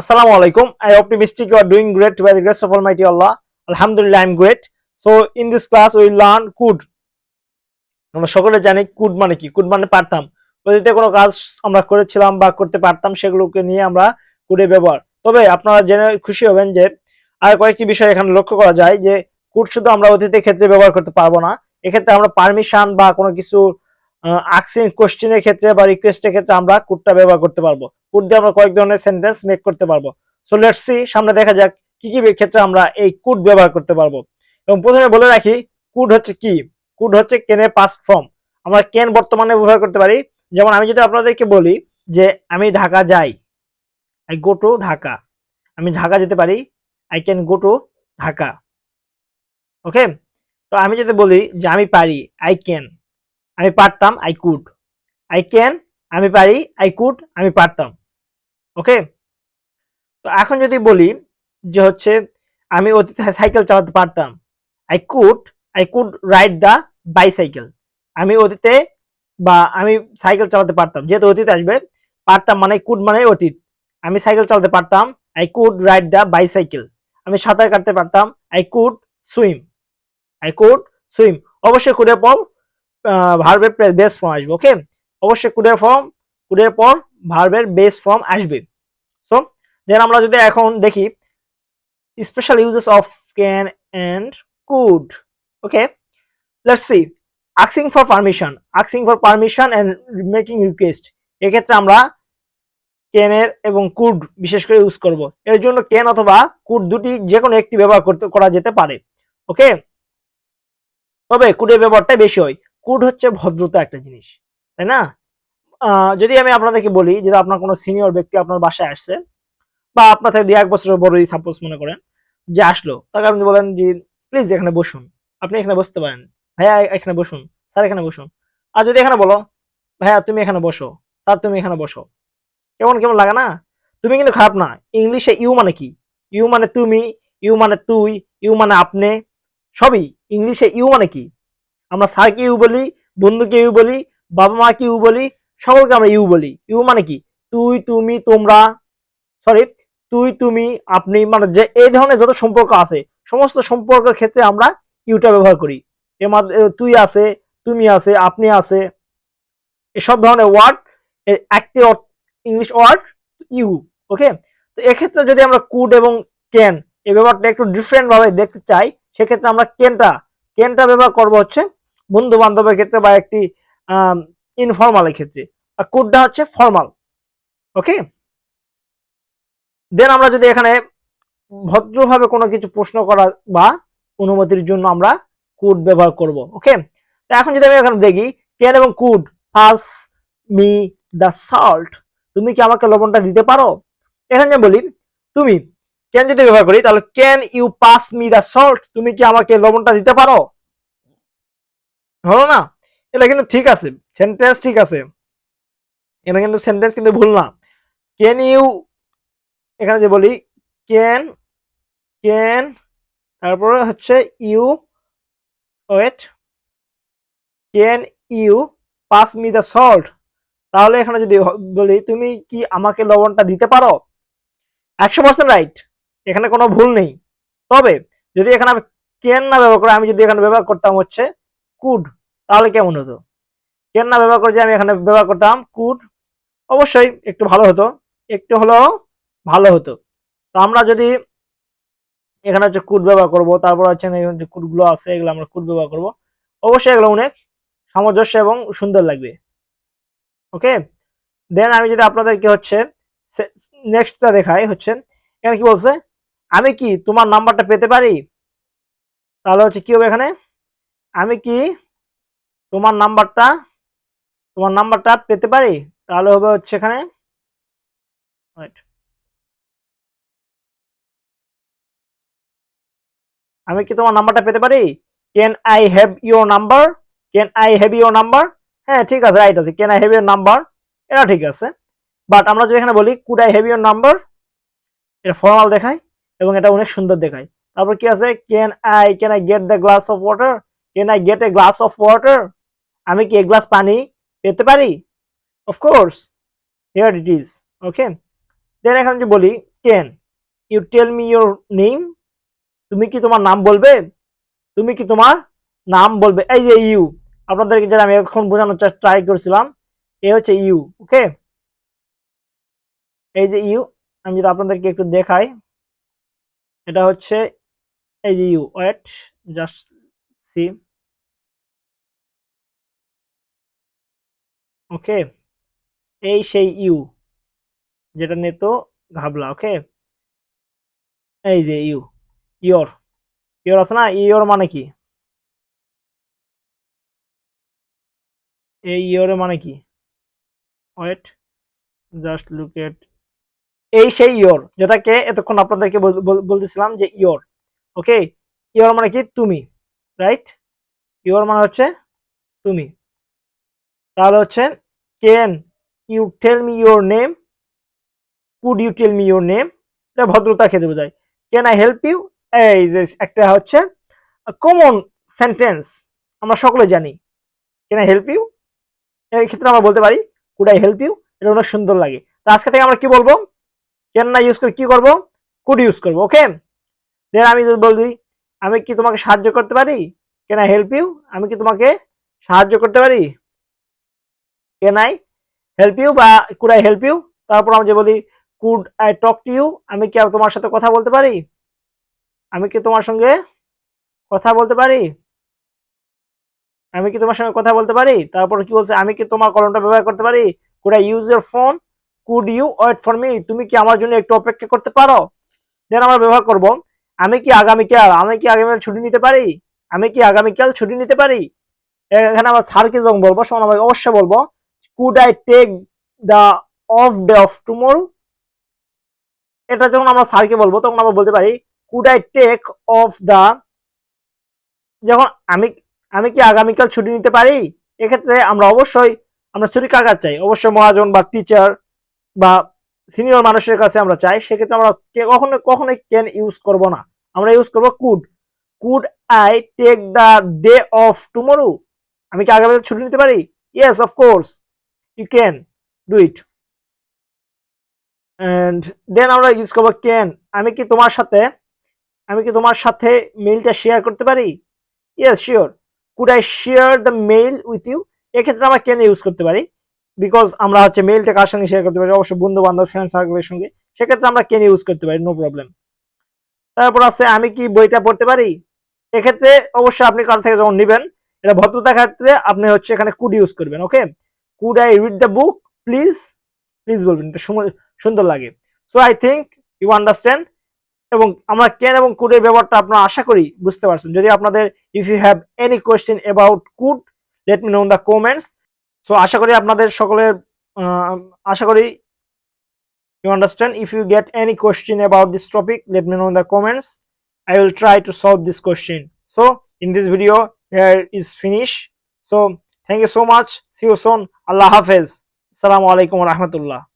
Assalamu alaikum. I optimistic you are doing great by the grace of Almighty Allah. Alhamdulillah, I'm great. So in this class we learn could. আমরা সকলে জানি could মানে কি could মানে পারতাম অতীতে কোনো কাজ আমরা করেছিলাম বা করতে পারতাম সেগুলোকে নিয়ে আমরা কুডের ব্যবহার তবে আপনারা জেনে খুশি হবেন যে আর কয়েকটি বিষয় এখানে লক্ষ্য করা যায় যে কুড শুধু আমরা অতীতের ক্ষেত্রে ব্যবহার করতে পারব না এক্ষেত্রে আমরা পারমিশন বা কোনো কিছু আকসিন কোশ্চেনের ক্ষেত্রে বা রিকোয়েস্টের ক্ষেত্রে আমরা কুডটা ব্যবহার করতে পারব। কুড দিয়ে আমরা কয়েক ধরনের সেন্টেন্স মেক করতে পারব। সো লেটস সি সামনে দেখা যাক কি কি ক্ষেত্রে আমরা এই কুড ব্যবহার করতে পারব। এবং প্রথমে বলে রাখি, কুড হচ্ছে কি? কুড হচ্ছে কেনের পাস্ট ফর্ম আমরা কেন বর্তমানে ব্যবহার করতে পারি। যেমন আমি যদি আপনাদেরকে বলি যে, আমি ঢাকা যাই। আই গো টু ঢাকা আমি ঢাকা যেতে পারি। I can go to Dhaka okay তো আমি যদি বলি যে, আমি পারি আই ক্যান আমি পারতাম আই কুড আই ক্যান আমি পারি আই কুড আমি পারতাম। ওকে তো এখন যদি বলি যে হচ্ছে, আমি অতীতে সাইকেল চালাতে পারতাম। I could I could ride the bicycle আমি অতীতে বা আমি সাইকেল চালাতে পারতাম। যেহেতু অতীত আসবে, পারতাম মানে কুড মানে অতীত। আমি সাইকেল চালাতে পারতাম। I could ride the bicycle আমি সাঁতার কাটতে পারতাম। I could swim I could swim অবশ্যই কুডের পর ভার্বের বেস ফর্ম আসবে ওকে অবশ্যই কুডের ফর্ম কুডের পর ভার্বের বেস ফর্ম আসবে। সো দেন আমরা যদি এখন দেখি special uses of can and could okay let's see আক্সিং for permission আক্সিং for permission and making request এক্ষেত্রে আমরা কেনের এবং কুড বিশেষ করে ইউজ করব। এর জন্য কেন অথবা কুড দুটি যে কোনো একটি ব্যবহার করতে করা যেতে পারে ওকে তবে কুডের ব্যবহারটাই বেশি হয়। কুড হচ্ছে ভদ্রতা একটা জিনিস, তাই না? যদি আমি আপনাদেরকে বলি, যদি আপনার কোনো সিনিয়র ব্যক্তি আপনার বাসায় আসছে, বা আপনার থেকে দু এক বছরের বড়ই সাপোজ মনে করেন যে আসলো তাকে আপনি বলেন যে প্লিজ এখানে বসুন। আপনি এখানে বসতে পারেন। ভাইয়া, এখানে বসুন। স্যার, এখানে বসুন। আর যদি এখানে বলো, ভাইয়া, তুমি এখানে বসো। স্যার, তুমি এখানে বসো। কেমন কেমন লাগে না? তুমি কিন্তু খারাপ না। ইংলিশে ইউ মানে কি? ইউ মানে তুমি, ইউ মানে তুই, ইউ মানে আপনি, সবই। ইংলিশে ইউ মানে কি? আমরা স্যারকে ইউ বলি, বন্ধুকে ইউ বলি বাবা মাকে ইউ বলি, সকলকে আমরা ইউ বলি। ইউ মানে কি? তুই, তুমি, তোমরা সরি তুই, তুমি, আপনি মানে যে এই ধরনের যত সম্পর্ক আছে, সমস্ত সম্পর্কের ক্ষেত্রে আমরা ইউটা ব্যবহার করি। এর মাধ্যমে তুই আছে, তুমি আছে, আপনি আছে, এসব ধরনের ওয়ার্ড একটি ইংলিশ ওয়ার্ড ইউ ওকে তো এক্ষেত্রে যদি আমরা কুড এবং ক্যান এই ব্যাপারটা একটু ডিফারেন্ট ভাবে দেখতে চাই, সেক্ষেত্রে আমরা কেনটা কেনটা ব্যবহার করব হচ্ছে বন্ধু বান্ধবের ক্ষেত্রে বা একটি ইনফর্মালের ক্ষেত্রে। আর কুডটা হচ্ছে ফর্মাল ওকে দেন আমরা যদি এখানে ভদ্রভাবে কোনো কিছু প্রশ্ন করা বা অনুমতির জন্য আমরা কুড ব্যবহার করব ওকে তো এখন যদি আমি এখানে দেখি ক্যান এবং could pass me the salt তুমি কি আমাকে লবণটা দিতে পারো? এখানে বলি, তুমি ক্যান যদি ব্যবহার করি, তাহলে can you pass me the salt তুমি কি আমাকে লবণটা দিতে পারো? হলো না। এটা কিন্তু ঠিক আছে। সেন্টেন্স ঠিক আছে। এটা কিন্তু সেন্টেন্স কিন্তু ভুল না। ক্যান ইউ এখানে যে বলি ক্যান ক্যান তারপরে হচ্ছে you wait can you pass me the salt তাহলে এখানে যদি বলি, তুমি কি আমাকে লবণটা দিতে পারো? একশো পার্সেন্ট রাইট এখানে কোনো ভুল নেই। তবে যদি এখানে আমি ক্যান না ব্যবহার করে, আমি যদি এখানে ব্যবহার করতাম হচ্ছে কুড তাহলে কেমন হতো? কেন না ব্যবহার করে যে আমি এখানে ব্যবহার করতাম? কুড অবশ্যই একটু ভালো হতো। একটু হলেও ভালো হতো। তো আমরা যদি এখানে হচ্ছে কুড ব্যবহার করব, তারপর হচ্ছে এখানে যে কুটগুলো আছে, এগুলো আমরা কুট ব্যবহার করব। অবশ্যই এগুলো অনেক সামঞ্জস্য এবং সুন্দর লাগবে। ওকে দেন আমি যদি আপনাদেরকে হচ্ছে নেক্সটটা দেখাই হচ্ছে, এখানে কি বলছে? আমি কি তোমার নাম্বারটা পেতে পারি? তাহলে হচ্ছে কি হবে এখানে? আমি কি তোমার নাম্বারটা তোমার নাম্বারটা পেতে পারি? তাহলে হবে হচ্ছে এখানে। আমি কি তোমার নাম্বারটা পেতে পারি? Can I have your number can I have your number হ্যাঁ ঠিক আছে রাইট আছে। Can I have your number এটা ঠিক আছে। বাট আমরা যদি এখানে বলি could I have your number এটা ফর্মাল দেখায় এবং এটা অনেক সুন্দর দেখায়। তারপর কি আছে? Can I can I get the glass of water can I get a glass of water আমি কি এক গ্লাস পানি পেতে পারি? Of course here it is okay then এখন যদি বলি can you tell me your name তুমি কি তোমার নাম বলবে? তুমি কি তোমার নাম বলবে? এই যে ইউ আপনাদেরকে যেটা আমি এখন বোঝানোর ট্রাই করছিলাম, এ হচ্ছে ইউ ওকে এই যে ইউ আমি যদি আপনাদেরকে একটু দেখাই, এটা হচ্ছে, এই যে you wait just see okay এই সেই ইউ যেটা নিয়ে তো ঘাবলা ওকে এই যে ইউ ইয়োর ইয়োর আছে না ইয়োর মানে কি এই ইয়োর মানে কি ওয়েট জাস্ট লুক এট এই সেই ইয়োর যেটাকে এতক্ষণ আপনাদেরকে বল- বল- বলতেছিলাম যে ইয়োর ওকে ইয়োর মানে কি তুমি রাইট ইয়োর মানে হচ্ছে তুমি। তাহলে হচ্ছে can you tell me your name could you tell me your name এটা ভদ্রতা খেতে বোঝায়। ক্যান আই হেল্প ইউ এই যে একটা হচ্ছে কমন সেন্টেন্স আমরা সকলে জানি। ক্যান আই হেল্প ইউ এই ক্ষেত্রে আমরা বলতে পারি কুড আই হেল্প ইউ এটা অনেক সুন্দর লাগে। তো আজকে থেকে আমরা কি বলব? ক্যান না ইউজ করে কি করব? কুড ইউজ করব ওকে দেন আমি যদি বলি আমি কি তোমাকে সাহায্য করতে পারি? ক্যান আই হেল্প ইউ আমি কি তোমাকে সাহায্য করতে পারি? কেন আই হেল্প ইউ বা কুড আই হেল্প ইউ তারপর আমি যে বলি could I talk to you আমি কি আর তোমার সাথে কথা বলতে পারি? আমি কি তোমার সঙ্গে কথা বলতে পারি? আমি কি তোমার সঙ্গে কথা বলতে পারি? তারপর কি বলছে, আমি কি তোমার কলমটা ব্যবহার করতে পারি? Could I use your phone could you wait for me তুমি কি আমার জন্য একটু অপেক্ষা করতে পারো? দেন আমরা ব্যবহার করব আমি কি আগামীকাল, আমি কি আগামীকাল ছুটি নিতে পারি? আমি কি আগামীকাল ছুটি নিতে পারি? এখানে আমরা স্যারকে যখন বলব শোন আমি অবশ্যই বলব could I take the off day off tomorrow এটা যখন আমরা স্যারকে বলব, তখন আমরা বলতে পারি could I take off the যখন আমি আমি কি আগামীকাল ছুটি নিতে পারি? এক্ষেত্রে আমরা অবশ্যই, আমরা ছুটি কাকার চাই? অবশ্যই মহাজন বা টিচার বা সিনিয়র মানুষের কাছে আমরা চাই। সেক্ষেত্রে আমরা কখনো, কখনোই ক্যান ইউজ করব না। আমরা ইউজ করব could could I take the day off tomorrow আমি কি আগামীকাল ছুটি নিতে পারি? Yes of course you can do it and then আমরা ইউজ করব ক্যান আমি কি তোমার সাথে, আমি কি তোমার সাথে মেইলটা শেয়ার করতে পারি? Yes sure could I share the mail with you এক্ষেত্রে আমরা ক্যান ইউজ করতে পারি। বিকজ আমরা হচ্ছে মেইলটা কার সঙ্গে শেয়ার করতে পারি? অবশ্যই বন্ধু বান্ধব ফ্রেন্ড সার্কেলের সঙ্গে। সেক্ষেত্রে আমরা ক্যান ইউজ করতে পারি নো প্রবলেম তারপর আছে, আমি কি বইটা পড়তে পারি? এক্ষেত্রে অবশ্যই আপনি কার থেকে যখন নেবেন, এটা ভদ্রতা ক্ষেত্রে আপনি হচ্ছে এখানে কুড ইউজ করবেন okay could I read the book please please বলবেন, এটা সুন্দর লাগে। So I think you understand এবং আমরা কেন এবং কুডের ব্যবহারটা আপনারা আশা করি বুঝতে পারছেন। যদি আপনাদের if you have any question about could let me know the comments so আশা করি আপনাদের সকলের আশা করি you understand? If you get any question about this topic let me know in the comments. I will try to solve this question. So in this video here is finish. So thank you so much. See you soon. Allah hafiz. Assalamu alaikum wa rahmatullah